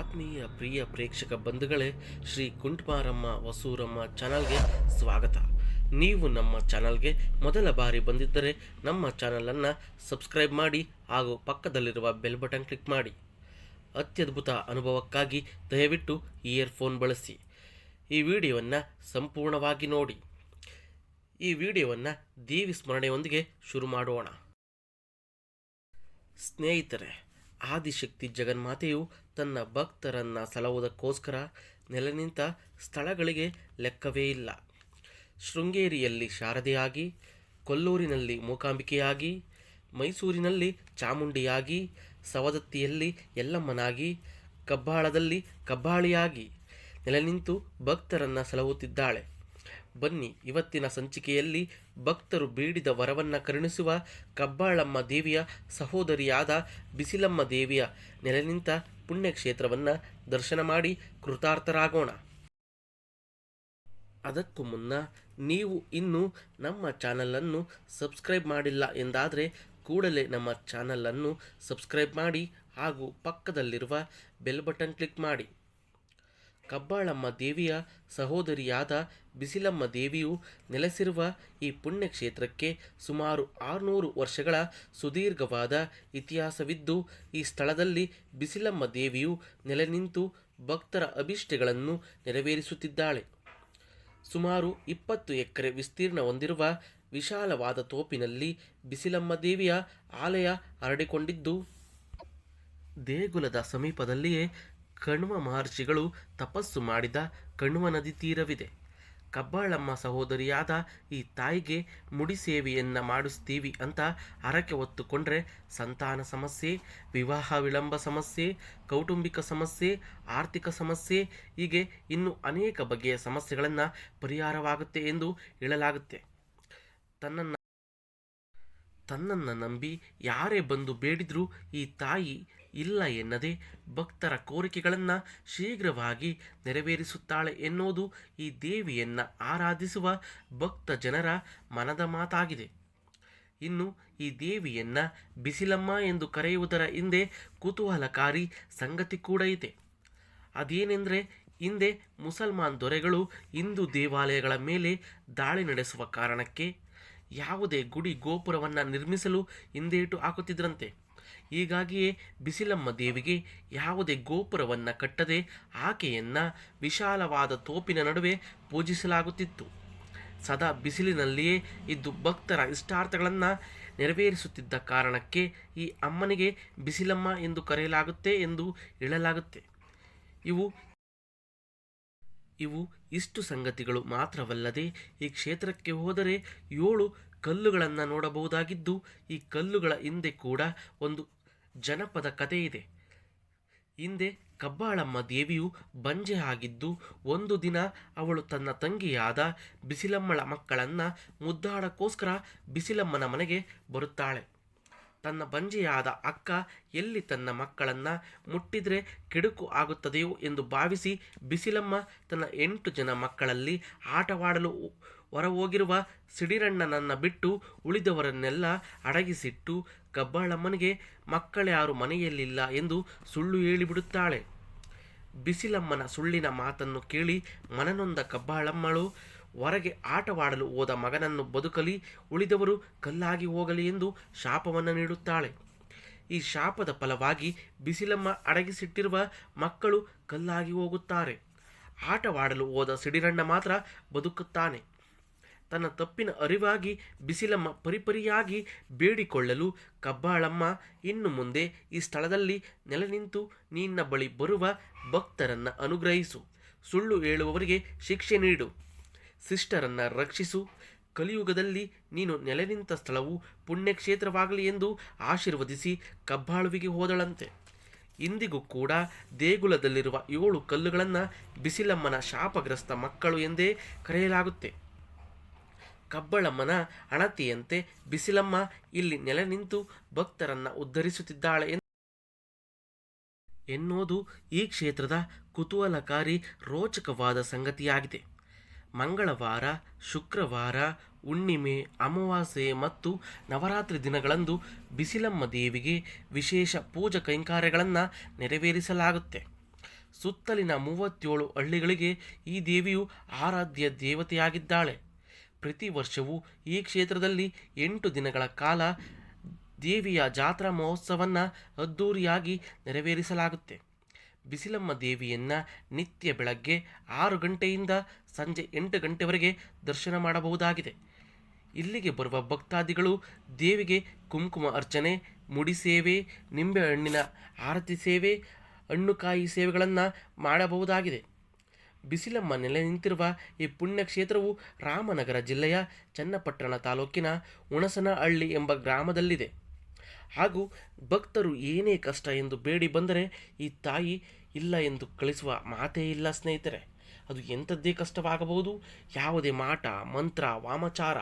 ಆತ್ಮೀಯ ಪ್ರಿಯ ಪ್ರೇಕ್ಷಕ ಬಂಧುಗಳೇ, ಶ್ರೀ ಕುಂಟ್ಮಾರಮ್ಮ ವಸೂರಮ್ಮ ಚಾನಲ್ಗೆ ಸ್ವಾಗತ. ನೀವು ನಮ್ಮ ಚಾನಲ್ಗೆ ಮೊದಲ ಬಾರಿ ಬಂದಿದ್ದರೆ ನಮ್ಮ ಚಾನಲನ್ನು ಸಬ್ಸ್ಕ್ರೈಬ್ ಮಾಡಿ ಹಾಗೂ ಪಕ್ಕದಲ್ಲಿರುವ ಬೆಲ್ ಬಟನ್ ಕ್ಲಿಕ್ ಮಾಡಿ. ಅತ್ಯದ್ಭುತ ಅನುಭವಕ್ಕಾಗಿ ದಯವಿಟ್ಟು ಇಯರ್ಫೋನ್ ಬಳಸಿ. ಈ ವಿಡಿಯೋವನ್ನು ಸಂಪೂರ್ಣವಾಗಿ ನೋಡಿ. ಈ ವಿಡಿಯೋವನ್ನು ದೇವಿ ಸ್ಮರಣೆಯೊಂದಿಗೆ ಶುರು ಮಾಡೋಣ. ಸ್ನೇಹಿತರೆ ಆದಿಶಕ್ತಿ ಜಗನ್ಮಾತೆಯು ತನ್ನ ಭಕ್ತರನ್ನು ಸಲಹುವುದಕ್ಕೋಸ್ಕರ ನೆಲೆ ನಿಂತ ಸ್ಥಳಗಳಿಗೆ ಲೆಕ್ಕವೇ ಇಲ್ಲ. ಶೃಂಗೇರಿಯಲ್ಲಿ ಶಾರದೆಯಾಗಿ, ಕೊಲ್ಲೂರಿನಲ್ಲಿ ಮೂಕಾಂಬಿಕೆಯಾಗಿ, ಮೈಸೂರಿನಲ್ಲಿ ಚಾಮುಂಡಿಯಾಗಿ, ಸವದತ್ತಿಯಲ್ಲಿ ಯಲ್ಲಮ್ಮನಾಗಿ, ಕಬ್ಬಾಳದಲ್ಲಿ ಕಬ್ಬಾಳಿಯಾಗಿ ನೆಲೆ ನಿಂತು ಭಕ್ತರನ್ನು ಸಲಹುತ್ತಿದ್ದಾಳೆ ಬನ್ನಿ, ಇವತ್ತಿನ ಸಂಚಿಕೆಯಲ್ಲಿ ಭಕ್ತರು ಬೀಡಿದ ವರವನ್ನು ಕರುಣಿಸುವ ಕಬ್ಬಾಳಮ್ಮ ದೇವಿಯ ಸಹೋದರಿಯಾದ ಬಿಸಿಲಮ್ಮ ದೇವಿಯ ನೆಲೆ ನಿಂತ ಪುಣ್ಯಕ್ಷೇತ್ರವನ್ನು ದರ್ಶನ ಮಾಡಿ ಕೃತಾರ್ಥರಾಗೋಣ. ಅದಕ್ಕೂ ಮುನ್ನ ನೀವು ಇನ್ನೂ ನಮ್ಮ ಚಾನಲನ್ನು ಸಬ್ಸ್ಕ್ರೈಬ್ ಮಾಡಿಲ್ಲ ಎಂದಾದರೆ ಕೂಡಲೇ ನಮ್ಮ ಚಾನಲನ್ನು ಸಬ್ಸ್ಕ್ರೈಬ್ ಮಾಡಿ ಹಾಗೂ ಪಕ್ಕದಲ್ಲಿರುವ ಬೆಲ್ ಬಟನ್ ಕ್ಲಿಕ್ ಮಾಡಿ. ಕಬ್ಬಾಳಮ್ಮ ದೇವಿಯ ಸಹೋದರಿಯಾದ ಬಿಸಿಲಮ್ಮ ದೇವಿಯು ನೆಲೆಸಿರುವ ಈ ಪುಣ್ಯಕ್ಷೇತ್ರಕ್ಕೆ ಸುಮಾರು ಆರುನೂರು ವರ್ಷಗಳ ಸುದೀರ್ಘವಾದ ಇತಿಹಾಸವಿದ್ದು, ಈ ಸ್ಥಳದಲ್ಲಿ ಬಿಸಿಲಮ್ಮ ದೇವಿಯು ನೆಲೆ ನಿಂತು ಭಕ್ತರ ಅಭಿಷ್ಟೆಗಳನ್ನು ನೆರವೇರಿಸುತ್ತಿದ್ದಾಳೆ. ಸುಮಾರು ಇಪ್ಪತ್ತು ಎಕರೆ ವಿಸ್ತೀರ್ಣ ಹೊಂದಿರುವ ವಿಶಾಲವಾದ ತೋಪಿನಲ್ಲಿ ಬಿಸಿಲಮ್ಮ ದೇವಿಯ ಆಲಯ ಹರಡಿಕೊಂಡಿದ್ದು, ದೇಗುಲದ ಸಮೀಪದಲ್ಲಿಯೇ ಕಣ್ವ ಮಹರ್ಷಿಗಳು ತಪಸ್ಸು ಮಾಡಿದ ಕಣ್ವ ನದಿ ತೀರವಿದೆ. ಕಬ್ಬಾಳಮ್ಮ ಸಹೋದರಿಯಾದ ಈ ತಾಯಿಗೆ ಮುಡಿ ಸೇವೆಯನ್ನು ಮಾಡಿಸ್ತೀವಿ ಅಂತ ಹರಕೆ ಹೊತ್ತುಕೊಂಡ್ರೆ ಸಂತಾನ ಸಮಸ್ಯೆ, ವಿವಾಹ ವಿಳಂಬ ಸಮಸ್ಯೆ, ಕೌಟುಂಬಿಕ ಸಮಸ್ಯೆ, ಆರ್ಥಿಕ ಸಮಸ್ಯೆ, ಹೀಗೆ ಇನ್ನು ಅನೇಕ ಬಗೆಯ ಸಮಸ್ಯೆಗಳನ್ನು ಪರಿಹಾರವಾಗುತ್ತೆ ಎಂದು ಹೇಳಲಾಗುತ್ತೆ. ತನ್ನನ್ನು ತನ್ನನ್ನು ನಂಬಿ ಯಾರೇ ಬಂದು ಬೇಡಿದರೂ ಈ ತಾಯಿ ಇಲ್ಲ ಎನ್ನದೆ ಭಕ್ತರ ಕೋರಿಕೆಗಳನ್ನು ಶೀಘ್ರವಾಗಿ ನೆರವೇರಿಸುತ್ತಾಳೆ ಎನ್ನುವುದು ಈ ದೇವಿಯನ್ನು ಆರಾಧಿಸುವ ಭಕ್ತ ಜನರ ಮನದ ಮಾತಾಗಿದೆ. ಇನ್ನು ಈ ದೇವಿಯನ್ನ ಬಿಸಿಲಮ್ಮ ಎಂದು ಕರೆಯುವುದರ ಹಿಂದೆ ಕುತೂಹಲಕಾರಿ ಸಂಗತಿ ಕೂಡ ಇದೆ. ಅದೇನೆಂದರೆ ಹಿಂದೆ ಮುಸಲ್ಮಾನ್ ದೊರೆಗಳು ಹಿಂದೂ ದೇವಾಲಯಗಳ ಮೇಲೆ ದಾಳಿ ನಡೆಸುವ ಕಾರಣಕ್ಕೆ ಯಾವುದೇ ಗುಡಿ ಗೋಪುರವನ್ನು ನಿರ್ಮಿಸಲು ಹಿಂದೇಟು ಹಾಕುತ್ತಿದ್ರಂತೆ. ಹೀಗಾಗಿಯೇ ಬಿಸಿಲಮ್ಮ ದೇವಿಗೆ ಯಾವುದೇ ಗೋಪುರವನ್ನು ಕಟ್ಟದೆ ಆಕೆಯನ್ನು ವಿಶಾಲವಾದ ತೋಪಿನ ನಡುವೆ ಪೂಜಿಸಲಾಗುತ್ತಿತ್ತು. ಸದಾ ಬಿಸಿಲಿನಲ್ಲಿಯೇ ಇದ್ದು ಭಕ್ತರ ಇಷ್ಟಾರ್ಥಗಳನ್ನು ನೆರವೇರಿಸುತ್ತಿದ್ದ ಕಾರಣಕ್ಕೆ ಈ ಅಮ್ಮನಿಗೆ ಬಿಸಿಲಮ್ಮ ಎಂದು ಕರೆಯಲಾಗುತ್ತೆ ಎಂದು ಹೇಳಲಾಗುತ್ತೆ. ಇವು ಇವು ಇಷ್ಟು ಸಂಗತಿಗಳು ಮಾತ್ರವಲ್ಲದೆ ಈ ಕ್ಷೇತ್ರಕ್ಕೆ ಹೋದರೆ ಏಳು ಕಲ್ಲುಗಳನ್ನು ನೋಡಬಹುದಾಗಿದ್ದು, ಈ ಕಲ್ಲುಗಳ ಹಿಂದೆ ಕೂಡ ಒಂದು ಜನಪದ ಕಥೆ ಇದೆ. ಹಿಂದೆ ಕಬ್ಬಾಳಮ್ಮ ದೇವಿಯು ಬಂಜೆ ಆಗಿದ್ದು, ಒಂದು ದಿನ ಅವಳು ತನ್ನ ತಂಗಿಯಾದ ಬಿಸಿಲಮ್ಮಳ ಮಕ್ಕಳನ್ನು ಮುದ್ದಾಡಕ್ಕೋಸ್ಕರ ಬಿಸಿಲಮ್ಮನ ಮನೆಗೆ ಬರುತ್ತಾಳೆ. ತನ್ನ ಬಂಜೆಯಾದ ಅಕ್ಕ ಎಲ್ಲಿ ತನ್ನ ಮಕ್ಕಳನ್ನು ಮುಟ್ಟಿದರೆ ಕೆಡುಕು ಆಗುತ್ತದೆಯೋ ಎಂದು ಭಾವಿಸಿ ಬಿಸಿಲಮ್ಮ ತನ್ನ ಎಂಟು ಜನ ಮಕ್ಕಳಲ್ಲಿ ಆಟವಾಡಲು ಹೊರಹೋಗಿರುವ ಸಿಡಿರಣ್ಣನನ್ನು ಬಿಟ್ಟು ಉಳಿದವರನ್ನೆಲ್ಲ ಅಡಗಿಸಿಟ್ಟು ಕಬ್ಬಾಳಮ್ಮನಿಗೆ ಮಕ್ಕಳ್ಯಾರು ಮನೆಯಲ್ಲಿಲ್ಲ ಎಂದು ಸುಳ್ಳು ಹೇಳಿಬಿಡುತ್ತಾಳೆ. ಬಿಸಿಲಮ್ಮನ ಸುಳ್ಳಿನ ಮಾತನ್ನು ಕೇಳಿ ಮನನೊಂದ ಕಬ್ಬಾಳಮ್ಮಳು, ಹೊರಗೆ ಆಟವಾಡಲು ಹೋದ ಮಗನನ್ನು ಬದುಕಲಿ, ಉಳಿದವರು ಕಲ್ಲಾಗಿ ಹೋಗಲಿ ಎಂದು ಶಾಪವನ್ನು ನೀಡುತ್ತಾಳೆ. ಈ ಶಾಪದ ಫಲವಾಗಿ ಬಿಸಿಲಮ್ಮ ಅಡಗಿಸಿಟ್ಟಿರುವ ಮಕ್ಕಳು ಕಲ್ಲಾಗಿ ಹೋಗುತ್ತಾರೆ. ಆಟವಾಡಲು ಹೋದ ಸಿಡಿರಣ್ಣ ಮಾತ್ರ ಬದುಕುತ್ತಾನೆ. ತನ್ನ ತಪ್ಪಿನ ಅರಿವಾಗಿ ಬಿಸಿಲಮ್ಮ ಪರಿಪರಿಯಾಗಿ ಬೇಡಿಕೊಳ್ಳಲು, ಕಬ್ಬಾಳಮ್ಮ, ಇನ್ನು ಮುಂದೆ ಈ ಸ್ಥಳದಲ್ಲಿ ನೆಲೆ ನಿಂತು ನಿನ್ನ ಬಳಿ ಬರುವ ಭಕ್ತರನ್ನು ಅನುಗ್ರಹಿಸು. ಸುಳ್ಳು ಹೇಳುವವರಿಗೆ ಶಿಕ್ಷೆ ನೀಡು. ಸಿಸ್ಟರನ್ನು ರಕ್ಷಿಸು. ಕಲಿಯುಗದಲ್ಲಿ ನೀನು ನೆಲೆ ನಿಂತ ಸ್ಥಳವು ಪುಣ್ಯಕ್ಷೇತ್ರವಾಗಲಿ ಎಂದು ಆಶೀರ್ವದಿಸಿ ಕಬ್ಬಾಳುವಿಗೆ ಹೋದಳಂತೆ. ಇಂದಿಗೂ ಕೂಡ ದೇಗುಲದಲ್ಲಿರುವ ಏಳು ಕಲ್ಲುಗಳನ್ನು ಬಿಸಿಲಮ್ಮನ ಶಾಪಗ್ರಸ್ತ ಮಕ್ಕಳು ಎಂದೇ ಕರೆಯಲಾಗುತ್ತೆ. ಕಬ್ಬಳಮ್ಮನ ಅಣತಿಯಂತೆ ಬಿಸಿಲಮ್ಮ ಇಲ್ಲಿ ನೆಲೆ ನಿಂತು ಭಕ್ತರನ್ನು ಉದ್ಧರಿಸುತ್ತಿದ್ದಾಳೆ ಎನ್ನುವುದು ಈ ಕ್ಷೇತ್ರದ ಕುತೂಹಲಕಾರಿ ರೋಚಕವಾದ ಸಂಗತಿಯಾಗಿದೆ. ಮಂಗಳವಾರ, ಶುಕ್ರವಾರ, ಹುಣ್ಣಿಮೆ, ಅಮಾವಾಸ್ಯೆ ಮತ್ತು ನವರಾತ್ರಿ ದಿನಗಳಂದು ಬಿಸಿಲಮ್ಮ ದೇವಿಗೆ ವಿಶೇಷ ಪೂಜಾ ಕೈಂಕಾರ್ಯಗಳನ್ನು ನೆರವೇರಿಸಲಾಗುತ್ತೆ. ಸುತ್ತಲಿನ ಮೂವತ್ತೇಳು ಹಳ್ಳಿಗಳಿಗೆ ಈ ದೇವಿಯು ಆರಾಧ್ಯ ದೇವತೆಯಾಗಿದ್ದಾಳೆ. ಪ್ರತಿ ವರ್ಷವೂ ಈ ಕ್ಷೇತ್ರದಲ್ಲಿ ಎಂಟು ದಿನಗಳ ಕಾಲ ದೇವಿಯ ಜಾತ್ರಾ ಮಹೋತ್ಸವವನ್ನು ಅದ್ಧೂರಿಯಾಗಿ ನೆರವೇರಿಸಲಾಗುತ್ತೆ. ಬಿಸಿಲಮ್ಮ ದೇವಿಯನ್ನು ನಿತ್ಯ ಬೆಳಗ್ಗೆ ಆರು ಗಂಟೆಯಿಂದ ಸಂಜೆ ಎಂಟು ಗಂಟೆವರೆಗೆ ದರ್ಶನ ಮಾಡಬಹುದಾಗಿದೆ. ಇಲ್ಲಿಗೆ ಬರುವ ಭಕ್ತಾದಿಗಳು ದೇವಿಗೆ ಕುಂಕುಮ ಅರ್ಚನೆ, ಮುಡಿ ಸೇವೆ, ನಿಂಬೆಹಣ್ಣಿನ ಆರತಿ ಸೇವೆ ಹಣ್ಣುಕಾಯಿ ಸೇವೆಗಳನ್ನು ಮಾಡಬಹುದಾಗಿದೆ. ಬಿಸಿಲಮ್ಮ ನೆಲೆ ನಿಂತಿರುವ ಈ ಪುಣ್ಯಕ್ಷೇತ್ರವು ರಾಮನಗರ ಜಿಲ್ಲೆಯ ಚನ್ನಪಟ್ಟಣ ತಾಲೂಕಿನ ಹುಣಸನಹಳ್ಳಿ ಎಂಬ ಗ್ರಾಮದಲ್ಲಿದೆ. ಹಾಗೂ ಭಕ್ತರು ಏನೇ ಕಷ್ಟ ಎಂದು ಬೇಡಿ ಬಂದರೆ ಈ ತಾಯಿ ಇಲ್ಲ ಎಂದು ಕಳಿಸುವ ಮಾತೇ ಇಲ್ಲ, ಸ್ನೇಹಿತರೆ. ಅದು ಎಂಥದ್ದೇ ಕಷ್ಟವಾಗಬಹುದು? ಯಾವುದೇ ಮಾಟ, ಮಂತ್ರ, ವಾಮಚಾರ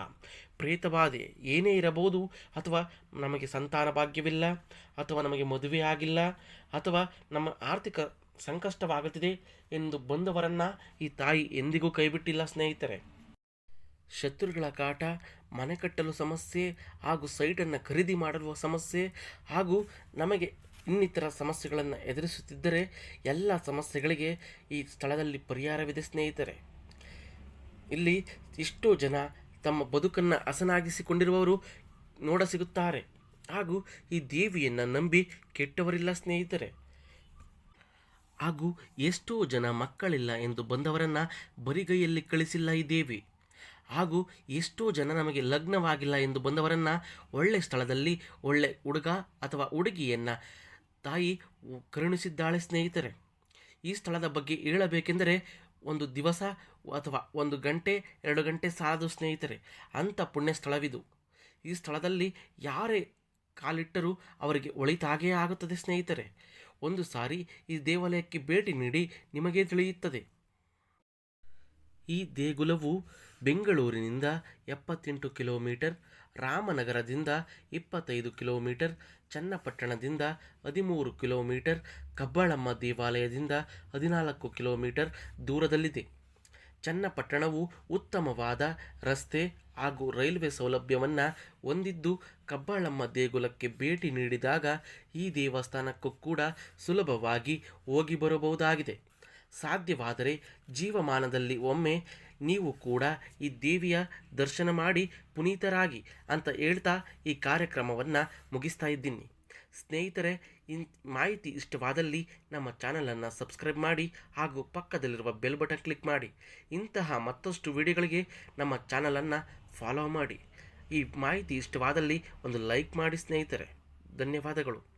ಪ್ರೇತಬಾಧೆ ಏನೇ ಇರಬಹುದು? ಅಥವಾ ನಮಗೆ ಸಂತಾನ ಭಾಗ್ಯವಿಲ್ಲ, ಅಥವಾ ನಮಗೆ ಮದುವೆ ಆಗಿಲ್ಲ, ಅಥವಾ ನಮ್ಮ ಆರ್ಥಿಕ ಸಂಕಷ್ಟವಾಗುತ್ತಿದೆ ಎಂದು ಬಂದವರನ್ನು ಈ ತಾಯಿ ಎಂದಿಗೂ ಕೈಬಿಟ್ಟಿಲ್ಲ ಸ್ನೇಹಿತರೆ. ಶತ್ರುಗಳ ಕಾಟ, ಮನೆ ಕಟ್ಟಲು ಸಮಸ್ಯೆ ಹಾಗೂ ಸೈಟನ್ನು ಖರೀದಿ ಮಾಡಲು ಸಮಸ್ಯೆ ಹಾಗೂ ನಮಗೆ ಇನ್ನಿತರ ಸಮಸ್ಯೆಗಳನ್ನು ಎದುರಿಸುತ್ತಿದ್ದರೆ ಎಲ್ಲ ಸಮಸ್ಯೆಗಳಿಗೆ ಈ ಸ್ಥಳದಲ್ಲಿ ಪರಿಹಾರವಿದೆ ಸ್ನೇಹಿತರೆ. ಇಲ್ಲಿ ಎಷ್ಟೋ ಜನ ತಮ್ಮ ಬದುಕನ್ನು ಹಸನಾಗಿಸಿಕೊಂಡಿರುವವರು ನೋಡ ಸಿಗುತ್ತಾರೆ ಹಾಗೂ ಈ ದೇವಿಯನ್ನು ನಂಬಿ ಕೆಟ್ಟವರಿಲ್ಲ ಸ್ನೇಹಿತರೆ. ಹಾಗೂ ಎಷ್ಟೋ ಜನ ಮಕ್ಕಳಿಲ್ಲ ಎಂದು ಬಂದವರನ್ನು ಬರಿಗೈಯಲ್ಲಿ ಕಳಿಸಿಲ್ಲ ಈ ದೇವಿ. ಹಾಗೂ ಎಷ್ಟೋ ಜನ ನಮಗೆ ಲಗ್ನವಾಗಿಲ್ಲ ಎಂದು ಬಂದವರನ್ನು ಒಳ್ಳೆ ಸ್ಥಳದಲ್ಲಿ ಒಳ್ಳೆ ಹುಡುಗ ಅಥವಾ ಹುಡುಗಿಯನ್ನು ತಾಯಿ ಕರುಣಿಸಿದ್ದಾಳೆ ಸ್ನೇಹಿತರೆ. ಈ ಸ್ಥಳದ ಬಗ್ಗೆ ಹೇಳಬೇಕೆಂದರೆ ಒಂದು ದಿವಸ ಅಥವಾ ಒಂದು ಗಂಟೆ, ಎರಡು ಗಂಟೆ ಸಾಲದು ಸ್ನೇಹಿತರೆ. ಅಂಥ ಪುಣ್ಯ ಸ್ಥಳವಿದು ಈ ಸ್ಥಳದಲ್ಲಿ ಯಾರೇ ಕಾಲಿಟ್ಟರೂ ಅವರಿಗೆ ಒಳಿತಾಗೇ ಆಗುತ್ತದೆ, ಸ್ನೇಹಿತರೆ. ಒಂದು ಸಾರಿ ಈ ದೇವಾಲಯಕ್ಕೆ ಭೇಟಿ ನೀಡಿ ನಿಮಗೆ ತಿಳಿಯುತ್ತದೆ. ಈ ದೇಗುಲವು ಬೆಂಗಳೂರಿನಿಂದ ಎಪ್ಪತ್ತೆಂಟು ಕಿಲೋಮೀಟರ್, ರಾಮನಗರದಿಂದ ಇಪ್ಪತ್ತೈದು ಕಿಲೋಮೀಟರ್, ಚನ್ನಪಟ್ಟಣದಿಂದ ಹದಿಮೂರು ಕಿಲೋಮೀಟರ್, ಕಬ್ಬಾಳಮ್ಮ ದೇವಾಲಯದಿಂದ ಹದಿನಾಲ್ಕು ಕಿಲೋಮೀಟರ್ ದೂರದಲ್ಲಿದೆ. ಚನ್ನಪಟ್ಟಣವು ಉತ್ತಮವಾದ ರಸ್ತೆ ಹಾಗೂ ರೈಲ್ವೆ ಸೌಲಭ್ಯವನ್ನು ಹೊಂದಿದ್ದು ಕಬ್ಬಾಳಮ್ಮ ದೇಗುಲಕ್ಕೆ ಭೇಟಿ ನೀಡಿದಾಗ ಈ ದೇವಸ್ಥಾನಕ್ಕೂ ಕೂಡ ಸುಲಭವಾಗಿ ಹೋಗಿ ಬರಬಹುದಾಗಿದೆ. ಸಾಧ್ಯವಾದರೆ ಜೀವಮಾನದಲ್ಲಿ ಒಮ್ಮೆ ನೀವು ಕೂಡ ಈ ದೇವಿಯ ದರ್ಶನ ಮಾಡಿ ಪುನೀತರಾಗಿ ಅಂತ ಹೇಳ್ತಾ ಈ ಕಾರ್ಯಕ್ರಮವನ್ನು ಮುಗಿಸ್ತಾ ಇದ್ದೀನಿ. ಸ್ನೇಹಿತರೆ ಇನ್ ಮಾಹಿತಿ ಇಷ್ಟವಾದಲ್ಲಿ ನಮ್ಮ ಚಾನಲನ್ನು ಸಬ್ಸ್ಕ್ರೈಬ್ ಮಾಡಿ ಹಾಗೂ ಪಕ್ಕದಲ್ಲಿರುವ ಬೆಲ್ ಬಟನ್ ಕ್ಲಿಕ್ ಮಾಡಿ. ಇಂತಹ ಮತ್ತಷ್ಟು ವಿಡಿಯೋಗಳಿಗೆ ನಮ್ಮ ಚಾನಲನ್ನು ಫಾಲೋ ಮಾಡಿ. ಈ ಮಾಹಿತಿ ಇಷ್ಟವಾದಲ್ಲಿ ಒಂದು ಲೈಕ್ ಮಾಡಿ ಸ್ನೇಹಿತರೆ. ಧನ್ಯವಾದಗಳು.